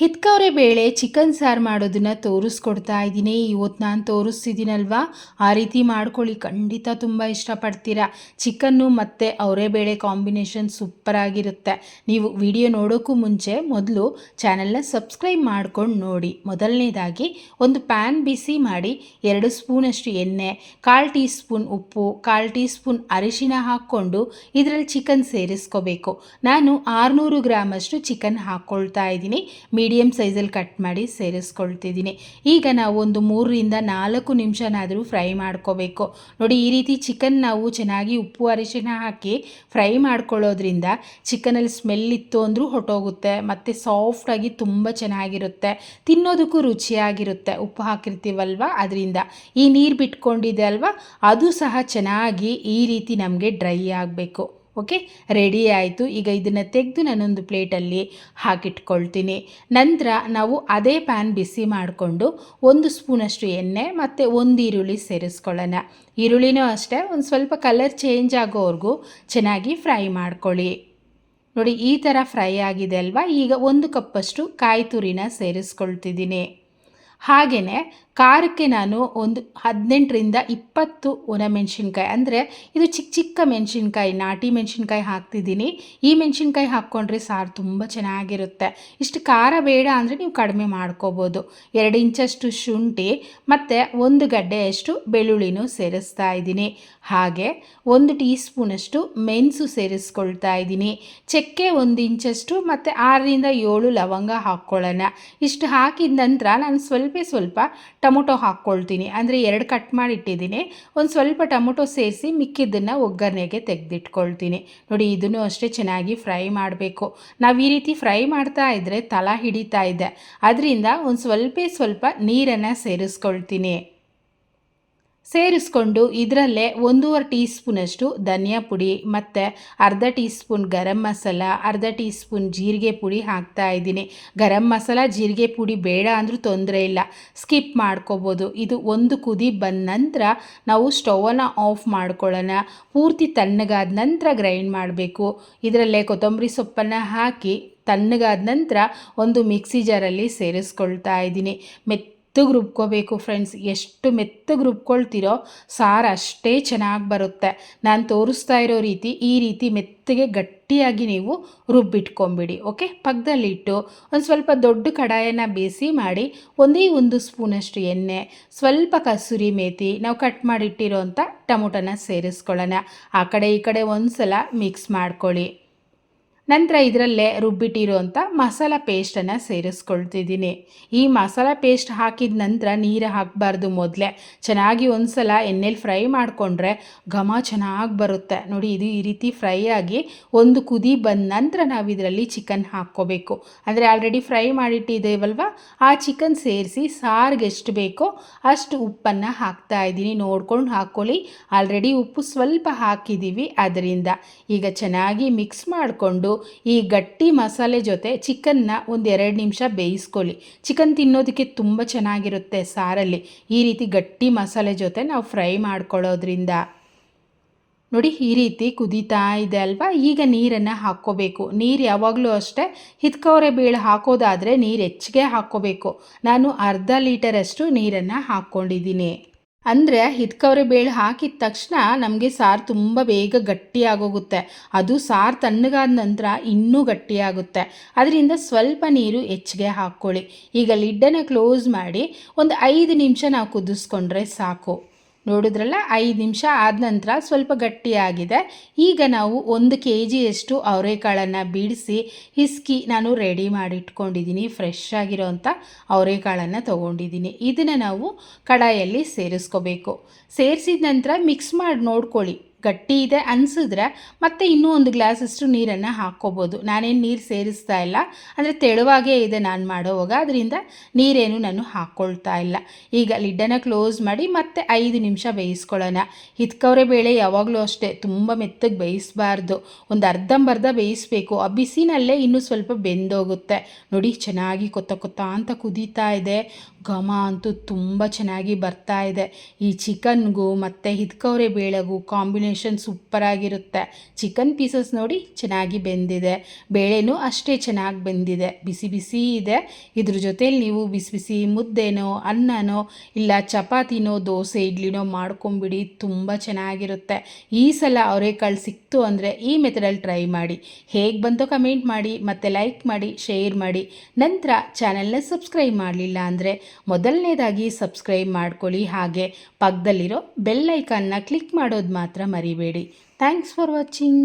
ಹಿತ್ಕವ್ರೆ ಬೇಳೆ ಚಿಕನ್ ಸಾರು ಮಾಡೋದನ್ನು ತೋರಿಸ್ಕೊಡ್ತಾ ಇದ್ದೀನಿ. ಇವತ್ತು ನಾನು ತೋರಿಸ್ತಿದ್ದೀನಲ್ವಾ? ಆ ರೀತಿ ಮಾಡ್ಕೊಳ್ಳಿ. ಖಂಡಿತ ತುಂಬ ಇಷ್ಟಪಡ್ತೀರಾ? ಚಿಕನ್ನು ಮತ್ತು ಅವರೇ ಬೇಳೆ ಕಾಂಬಿನೇಷನ್ ಸೂಪರಾಗಿರುತ್ತೆ ನೀವು ವಿಡಿಯೋ ನೋಡೋಕ್ಕೂ ಮುಂಚೆ ಮೊದಲು ಚಾನಲ್ನ ಸಬ್ಸ್ಕ್ರೈಬ್ ಮಾಡ್ಕೊಂಡು ನೋಡಿ. ಮೊದಲನೇದಾಗಿ ಒಂದು ಪ್ಯಾನ್ ಬಿಸಿ ಮಾಡಿ ಎರಡು ಸ್ಪೂನಷ್ಟು ಎಣ್ಣೆ, ಕಾಲು ಟೀ ಸ್ಪೂನ್ ಉಪ್ಪು, ಕಾಲು ಟೀ ಸ್ಪೂನ್ ಅರಿಶಿನ ಹಾಕ್ಕೊಂಡು ಇದರಲ್ಲಿ ಚಿಕನ್ ಸೇರಿಸ್ಕೋಬೇಕು. ನಾನು ಆರುನೂರು ಗ್ರಾಮಷ್ಟು ಚಿಕನ್ ಹಾಕ್ಕೊಳ್ತಾ ಇದ್ದೀನಿ. ಮೀಡಿಯಮ್ ಸೈಜಲ್ಲಿ ಕಟ್ ಮಾಡಿ ಸೇರಿಸ್ಕೊಳ್ತಿದ್ದೀನಿ. ಈಗ ನಾವು ಒಂದು ಮೂರರಿಂದ ನಾಲ್ಕು ನಿಮಿಷನಾದರೂ ಫ್ರೈ ಮಾಡ್ಕೋಬೇಕು. ನೋಡಿ, ಈ ರೀತಿ ಚಿಕನ್ ನಾವು ಚೆನ್ನಾಗಿ ಉಪ್ಪು ಅರಿಶಿನ ಹಾಕಿ ಫ್ರೈ ಮಾಡ್ಕೊಳ್ಳೋದ್ರಿಂದ ಚಿಕನಲ್ಲಿ ಸ್ಮೆಲ್ ಇತ್ತು ಅಂದರೂ ಹೊಟ್ಟೋಗುತ್ತೆ, ಮತ್ತು ಸಾಫ್ಟಾಗಿ ತುಂಬ ಚೆನ್ನಾಗಿರುತ್ತೆ, ತಿನ್ನೋದಕ್ಕೂ ರುಚಿಯಾಗಿರುತ್ತೆ. ಉಪ್ಪು ಹಾಕಿರ್ತೀವಲ್ವ? ಅದರಿಂದ. ಈ ನೀರು ಬಿಟ್ಕೊಂಡಿದೆ ಅಲ್ವಾ? ಅದು ಸಹ ಚೆನ್ನಾಗಿ ಈ ರೀತಿ ನಮಗೆ ಡ್ರೈ ಆಗಬೇಕು. ಓಕೆ? ರೆಡಿ ಆಯಿತು. ಈಗ ಇದನ್ನು ತೆಗೆದು ನಾನೊಂದು ಪ್ಲೇಟಲ್ಲಿ ಹಾಕಿಟ್ಕೊಳ್ತೀನಿ. ನಂತರ ನಾವು ಅದೇ ಪ್ಯಾನ್ ಬಿಸಿ ಮಾಡಿಕೊಂಡು ಒಂದು ಸ್ಪೂನಷ್ಟು ಎಣ್ಣೆ ಮತ್ತು ಒಂದು ಈರುಳ್ಳಿ ಸೇರಿಸ್ಕೊಳ್ಳೋಣ. ಈರುಳ್ಳಿನೂ ಅಷ್ಟೇ, ಒಂದು ಸ್ವಲ್ಪ ಕಲರ್ ಚೇಂಜ್ ಆಗೋವರೆಗೂ ಚೆನ್ನಾಗಿ ಫ್ರೈ ಮಾಡ್ಕೊಳ್ಳಿ. ನೋಡಿ, ಈ ಥರ ಫ್ರೈ ಆಗಿದೆ ಅಲ್ವಾ? ಈಗ ಒಂದು ಕಪ್ಪಷ್ಟು ಕಾಯಿ ತುರಿನ ಸೇರಿಸ್ಕೊಳ್ತಿದ್ದೀನಿ. ಹಾಗೆಯೇ ಖಾರಕ್ಕೆ ನಾನು ಒಂದು ಹದಿನೆಂಟರಿಂದ ಇಪ್ಪತ್ತು ಒಣಮೆಣಸಿನ್ಕಾಯಿ, ಅಂದರೆ ಇದು ಚಿಕ್ಕ ಚಿಕ್ಕ ಮೆಣಸಿನ್ಕಾಯಿ, ನಾಟಿ ಮೆಣಸಿನ್ಕಾಯಿ ಹಾಕ್ತಿದ್ದೀನಿ. ಈ ಮೆಣಸಿನ್ಕಾಯಿ ಹಾಕ್ಕೊಂಡ್ರೆ ಸಾರು ತುಂಬ ಚೆನ್ನಾಗಿರುತ್ತೆ. ಇಷ್ಟು ಖಾರ ಬೇಡ ಅಂದರೆ ನೀವು ಕಡಿಮೆ ಮಾಡ್ಕೋಬೋದು. ಎರಡು ಇಂಚಷ್ಟು ಶುಂಠಿ, ಮತ್ತು ಒಂದು ಗಡ್ಡೆಯಷ್ಟು ಬೆಳ್ಳುಳ್ಳಿನೂ ಸೇರಿಸ್ತಾ ಇದ್ದೀನಿ. ಹಾಗೆ ಒಂದು ಟೀ ಸ್ಪೂನಷ್ಟು ಮೆಣಸು ಸೇರಿಸ್ಕೊಳ್ತಾ ಇದ್ದೀನಿ. ಚಕ್ಕೆ ಒಂದು ಇಂಚಷ್ಟು, ಮತ್ತು ಆರರಿಂದ ಏಳು ಲವಂಗ ಹಾಕ್ಕೊಳ್ಳೋಣ. ಇಷ್ಟು ಹಾಕಿದ ನಂತರ ನಾನು ಸ್ವಲ್ಪ ಸ್ವಲ್ಪ ಸ್ವಲ್ಪ ಟೊಮೊಟೊ ಹಾಕ್ಕೊಳ್ತೀನಿ. ಅಂದರೆ ಎರಡು ಕಟ್ ಮಾಡಿ ಇಟ್ಟಿದ್ದೀನಿ. ಒಂದು ಸ್ವಲ್ಪ ಟೊಮೊಟೊ ಸೇರಿಸಿ ಮಿಕ್ಕಿದ್ದನ್ನು ಒಗ್ಗರಣೆಗೆ ತೆಗೆದಿಟ್ಕೊಳ್ತೀನಿ. ನೋಡಿ, ಇದನ್ನು ಅಷ್ಟೇ ಚೆನ್ನಾಗಿ ಫ್ರೈ ಮಾಡಬೇಕು. ನಾವು ಈ ರೀತಿ ಫ್ರೈ ಮಾಡ್ತಾ ಇದ್ದರೆ ತಲ ಹಿಡಿತಾ ಇದೆ. ಅದರಿಂದ ಒಂದು ಸ್ವಲ್ಪ ಸ್ವಲ್ಪ ನೀರನ್ನು ಸೇರಿಸ್ಕೊಳ್ತೀನಿ. ಸೇರಿಸ್ಕೊಂಡು ಇದರಲ್ಲೇ ಒಂದೂವರೆ ಟೀ ಸ್ಪೂನಷ್ಟು ಧನಿಯಾ ಪುಡಿ ಮತ್ತು ಅರ್ಧ ಟೀ ಸ್ಪೂನ್ ಗರಂ ಮಸಾಲ, ಅರ್ಧ ಟೀ ಸ್ಪೂನ್ ಜೀರಿಗೆ ಪುಡಿ ಹಾಕ್ತಾ ಇದ್ದೀನಿ. ಗರಂ ಮಸಾಲ, ಜೀರಿಗೆ ಪುಡಿ ಬೇಡ ಅಂದರೂ ತೊಂದರೆ ಇಲ್ಲ. ಸ್ಕಿಪ್ ಮಾಡ್ಕೋಬೋದು. ಇದು ಒಂದು ಕುದಿ ಬಂದ ನಂತರ ನಾವು ಸ್ಟೌವನ್ನ ಆಫ್ ಮಾಡ್ಕೊಳ್ಳೋಣ. ಪೂರ್ತಿ ತಣ್ಣಗಾದ ನಂತರ ಗ್ರೈಂಡ್ ಮಾಡಬೇಕು. ಇದರಲ್ಲೇ ಕೊತ್ತಂಬರಿ ಸೊಪ್ಪನ್ನು ಹಾಕಿ ತಣ್ಣಗಾದ ನಂತರ ಒಂದು ಮಿಕ್ಸಿ ಜಾರಲ್ಲಿ ಸೇರಿಸ್ಕೊಳ್ತಾ ಇದ್ದೀನಿ. ಮೆತ್ತ ಮೆತ್ತಗೆ ರುಬ್ಕೋಬೇಕು ಫ್ರೆಂಡ್ಸ್ ಎಷ್ಟು ಮೆತ್ತಗೆ ರುಬ್ಕೊಳ್ತಿರೋ ಸಾರು ಅಷ್ಟೇ ಚೆನ್ನಾಗಿ ಬರುತ್ತೆ. ನಾನು ತೋರಿಸ್ತಾ ಇರೋ ರೀತಿ ಈ ರೀತಿ ಮೆತ್ತಗೆ ಗಟ್ಟಿಯಾಗಿ ನೀವು ರುಬ್ಬಿಟ್ಕೊಂಬಿಡಿ ಓಕೆ ಪಕ್ಕದಲ್ಲಿಟ್ಟು ಒಂದು ಸ್ವಲ್ಪ ದೊಡ್ಡ ಕಡಾಯನ್ನು ಬೇಯಿಸಿ ಮಾಡಿ ಒಂದೇ ಒಂದು ಸ್ಪೂನಷ್ಟು ಎಣ್ಣೆ, ಸ್ವಲ್ಪ ಕಸೂರಿ ಮೇತಿ, ನಾವು ಕಟ್ ಮಾಡಿಟ್ಟಿರೋ ಅಂಥ ಟೊಮೊಟೊನ ಸೇರಿಸ್ಕೊಳ್ಳೋಣ. ಆ ಕಡೆ ಈ ಕಡೆ ಒಂದು ಸಲ ಮಿಕ್ಸ್ ಮಾಡ್ಕೊಳ್ಳಿ. ನಂತರ ಇದರಲ್ಲೇ ರುಬ್ಬಿಟ್ಟಿರುವಂಥ ಮಸಾಲ ಪೇಸ್ಟನ್ನು ಸೇರಿಸ್ಕೊಳ್ತಿದ್ದೀನಿ. ಈ ಮಸಾಲ ಪೇಸ್ಟ್ ಹಾಕಿದ ನಂತರ ನೀರು ಹಾಕಬಾರ್ದು ಮೊದಲೇ. ಚೆನ್ನಾಗಿ ಒಂದು ಸಲ ಎಣ್ಣೆಲಿ ಫ್ರೈ ಮಾಡಿಕೊಂಡ್ರೆ ಘಮ ಚೆನ್ನಾಗಿ ಬರುತ್ತೆ. ನೋಡಿ, ಇದು ಈ ರೀತಿ ಫ್ರೈ ಆಗಿ ಒಂದು ಕುದಿ ಬಂದ ನಂತರ ನಾವು ಇದರಲ್ಲಿ ಚಿಕನ್ ಹಾಕ್ಕೋಬೇಕು. ಅಂದರೆ ಆಲ್ರೆಡಿ ಫ್ರೈ ಮಾಡಿಟ್ಟಿದ್ದೇವಲ್ವ? ಆ ಚಿಕನ್ ಸೇರಿಸಿ ಸಾರಿಗೆ ಎಷ್ಟು ಬೇಕೋ ಅಷ್ಟು ಉಪ್ಪನ್ನು ಹಾಕ್ತಾ ಇದ್ದೀನಿ. ನೋಡ್ಕೊಂಡು ಹಾಕ್ಕೊಳ್ಳಿ. ಆಲ್ರೆಡಿ ಉಪ್ಪು ಸ್ವಲ್ಪ ಹಾಕಿದ್ದೀವಿ ಅದರಿಂದ ಈಗ ಚೆನ್ನಾಗಿ ಮಿಕ್ಸ್ ಮಾಡಿಕೊಂಡು ಈ ಗಟ್ಟಿ ಮಸಾಲೆ ಜೊತೆ ಚಿಕನ್ನ ಒಂದು ಎರಡು ನಿಮಿಷ ಬೇಯಿಸ್ಕೊಳ್ಳಿ. ಚಿಕನ್ ತಿನ್ನೋದಕ್ಕೆ ತುಂಬ ಚೆನ್ನಾಗಿರುತ್ತೆ ಸಾರಲ್ಲಿ. ಈ ರೀತಿ ಗಟ್ಟಿ ಮಸಾಲೆ ಜೊತೆ ನಾವು ಫ್ರೈ ಮಾಡ್ಕೊಳ್ಳೋದ್ರಿಂದ. ನೋಡಿ, ಈ ರೀತಿ ಕುದೀತಾ ಇದೆ ಅಲ್ವಾ? ಈಗ ನೀರನ್ನು ಹಾಕ್ಕೋಬೇಕು. ನೀರು ಯಾವಾಗಲೂ ಅಷ್ಟೇ ಹಿತ್ಕವರೆ ಬೀಳು ಹಾಕೋದಾದರೆ ನೀರು ಹೆಚ್ಚಿಗೆ ಹಾಕ್ಕೋಬೇಕು. ನಾನು ಅರ್ಧ ಲೀಟರಷ್ಟು ನೀರನ್ನು ಹಾಕ್ಕೊಂಡಿದ್ದೀನಿ. ಅಂದರೆ ಹಿತ್ಕವ್ರೆ ಬೇಳೆ ಹಾಕಿದ ತಕ್ಷಣ ನಮಗೆ ಸಾರು ತುಂಬ ಬೇಗ ಗಟ್ಟಿಯಾಗೋಗುತ್ತೆ. ಅದು ಸಾರು ತಣ್ಣಗಾದ ನಂತರ ಇನ್ನೂ ಗಟ್ಟಿಯಾಗುತ್ತೆ. ಅದರಿಂದ ಸ್ವಲ್ಪ ನೀರು ಹೆಚ್ಚಿಗೆ ಹಾಕ್ಕೊಳ್ಳಿ. ಈಗ ಲಿಡ್ಡನ್ನು ಕ್ಲೋಸ್ ಮಾಡಿ ಒಂದು ಐದು ನಿಮಿಷ ನಾವು ಕುದಿಸ್ಕೊಂಡ್ರೆ ಸಾಕು. ನೋಡಿದ್ರಲ್ಲ? ಐದು ನಿಮಿಷ ಆದ ನಂತರ ಸ್ವಲ್ಪ ಗಟ್ಟಿಯಾಗಿದೆ. ಈಗ ನಾವು ಒಂದು ಕೆ ಜಿಯಷ್ಟು ಅವರೆಕಾಳನ್ನು ಬಿಡಿಸಿ, ಹಿಸ್ಕಿ ನಾನು ರೆಡಿ ಮಾಡಿ ಇಟ್ಕೊಂಡಿದ್ದೀನಿ ಫ್ರೆಶ್ ಆಗಿರೋಂಥ ಅವರೆಕಾಳನ್ನು ತೊಗೊಂಡಿದ್ದೀನಿ. ಇದನ್ನು ನಾವು ಕಡಾಯಲ್ಲಿ ಸೇರಿಸ್ಕೋಬೇಕು. ಸೇರಿಸಿದ ನಂತರ ಮಿಕ್ಸ್ ಮಾಡಿ ನೋಡ್ಕೊಳ್ಳಿ. ಗಟ್ಟಿ ಇದೆ, ಅನಿಸಿದ್ರೆ ಮತ್ತೆ ಇನ್ನೂ ಒಂದು ಗ್ಲಾಸಷ್ಟು ನೀರನ್ನು ಹಾಕ್ಕೋಬೋದು. ನಾನೇನು ನೀರು ಸೇರಿಸ್ತಾ ಇಲ್ಲ. ಅಂದರೆ ತೆಳುವಾಗೇ ಇದೆ ನಾನು ಮಾಡೋವಾಗ ಅದರಿಂದ ನೀರೇನು ನಾನು ಹಾಕ್ಕೊಳ್ತಾ ಇಲ್ಲ. ಈಗ ಲಿಡ್ಡನ್ನು ಕ್ಲೋಸ್ ಮಾಡಿ ಮತ್ತೆ ಐದು ನಿಮಿಷ ಬೇಯಿಸ್ಕೊಳ್ಳೋಣ. ಹಿತ್ಕವ್ರೆ ಬೇಳೆ ಯಾವಾಗಲೂ ಅಷ್ಟೇ, ತುಂಬ ಮೆತ್ತಗೆ ಬೇಯಿಸಬಾರ್ದು. ಒಂದು ಅರ್ಧಂಬರ್ಧ ಬೇಯಿಸಬೇಕು. ಆ ಬಿಸಿನಲ್ಲೇ ಇನ್ನೂ ಸ್ವಲ್ಪ ಬೆಂದೋಗುತ್ತೆ. ನೋಡಿ, ಚೆನ್ನಾಗಿ ಕೊತ್ತ ಕೊತ್ತ ಅಂತ ಕುದೀತಾ ಇದೆ. ಘಮ ಅಂತೂ ತುಂಬ ಚೆನ್ನಾಗಿ ಬರ್ತಾ ಇದೆ. ಈ ಚಿಕನ್ಗೂ ಮತ್ತು ಹಿತ್ಕವ್ರೆ ಬೇಳೆಗೂ ಕಾಂಬಿನೇಷನ್ ಕಾಂಬಿನೇಷನ್ ಸೂಪರಾಗಿರುತ್ತೆ ಚಿಕನ್ ಪೀಸಸ್ ನೋಡಿ ಚೆನ್ನಾಗಿ ಬೆಂದಿದೆ. ಬೇಳೆನೂ ಅಷ್ಟೇ ಚೆನ್ನಾಗಿ ಬೆಂದಿದೆ. ಬಿಸಿ ಬಿಸಿ ಇದೆ. ಇದ್ರ ಜೊತೇಲಿ ನೀವು ಬಿಸಿ ಬಿಸಿ ಮುದ್ದೆನೋ, ಅನ್ನನೋ, ಇಲ್ಲ ಚಪಾತಿನೋ, ದೋಸೆ, ಇಡ್ಲಿನೋ ಮಾಡ್ಕೊಂಬಿಡಿ. ತುಂಬ ಚೆನ್ನಾಗಿರುತ್ತೆ. ಈ ಸಲ ಅವರೆಕಾಳು ಸಿಕ್ತು ಅಂದರೆ ಈ ಮೆಥಡಲ್ಲಿ ಟ್ರೈ ಮಾಡಿ. ಹೇಗೆ ಬಂತೋ ಕಮೆಂಟ್ ಮಾಡಿ, ಮತ್ತು ಲೈಕ್ ಮಾಡಿ, ಶೇರ್ ಮಾಡಿ. ನಂತರ ಚಾನಲ್ನ ಸಬ್ಸ್ಕ್ರೈಬ್ ಮಾಡಲಿಲ್ಲ ಅಂದರೆ ಮೊದಲನೇದಾಗಿ ಸಬ್ಸ್ಕ್ರೈಬ್ ಮಾಡ್ಕೊಳ್ಳಿ. ಹಾಗೆ ಪಕ್ಕದಲ್ಲಿರೋ ಬೆಲ್ ಐಕಾನ್ನ ಕ್ಲಿಕ್ ಮಾಡೋದು ಮಾತ್ರ ಮರಿಬೇಡಿ ಥ್ಯಾಂಕ್ಸ್ ಫಾರ್ ವಾಚಿಂಗ್